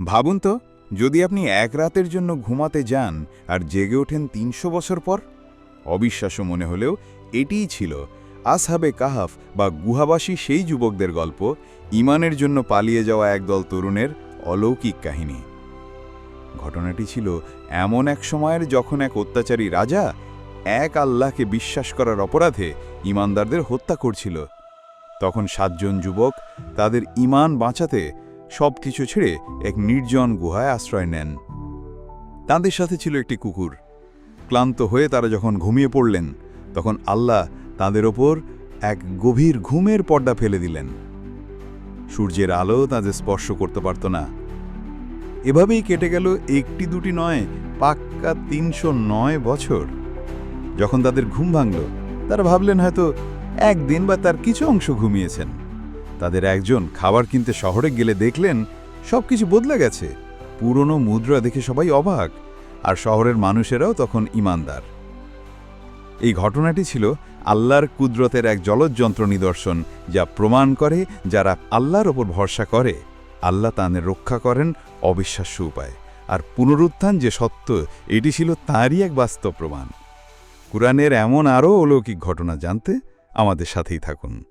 ভাবুন তো, যদি আপনি এক রাতের জন্য ঘুমাতে যান আর জেগে ওঠেন তিনশো বছর পর, অবিশ্বাস্য মনে হলেও এটিই ছিল আসহাবে কাহাফ বা গুহাবাসী সেই যুবকদের গল্প ইমানের জন্য পালিয়ে যাওয়া একদল তরুণের অলৌকিক কাহিনী। ঘটনাটি ছিল এমন এক সময়ের যখন এক অত্যাচারী রাজা এক আল্লাহকে বিশ্বাস করার অপরাধে ইমানদারদের হত্যা করছিল। তখন সাতজন যুবক তাদের ইমান বাঁচাতে সব কিছু ছেড়ে এক নির্জন গুহায় আশ্রয় নেন। তাদের সাথে ছিল একটি কুকুর। ক্লান্ত হয়ে তারা যখন ঘুমিয়ে পড়লেন, তখন আল্লাহ তাদের ওপর এক গভীর ঘুমের পর্দা ফেলে দিলেন। সূর্যের আলো তাদের স্পর্শ করতে পারত না। এভাবেই কেটে গেল একটি দুটি নয়, পাক্কা তিনশো নয় বছর। যখন তাদের ঘুম ভাঙল, তারা ভাবলেন হয়তো একদিন বা তার কিছু অংশ ঘুমিয়েছেন। তাদের একজন খাবার কিনতে শহরে গেলে দেখলেন সব কিছু বদলে গেছে। পুরনো মুদ্রা দেখে সবাই অবাক, আর শহরের মানুষেরাও তখন ইমানদার। এই ঘটনাটি ছিল আল্লাহর কুদরতের এক জলজ্যন্ত্র নিদর্শন, যা প্রমাণ করে যারা আল্লাহর ওপর ভরসা করে, আল্লাহ তাদের রক্ষা করেন অবিশ্বাস্য উপায়। আর পুনরুত্থান যে সত্য, এটি ছিল তাঁরই এক বাস্তব প্রমাণ। কুরআনের এমন আরও অলৌকিক ঘটনা জানতে আমাদের সাথেই থাকুন।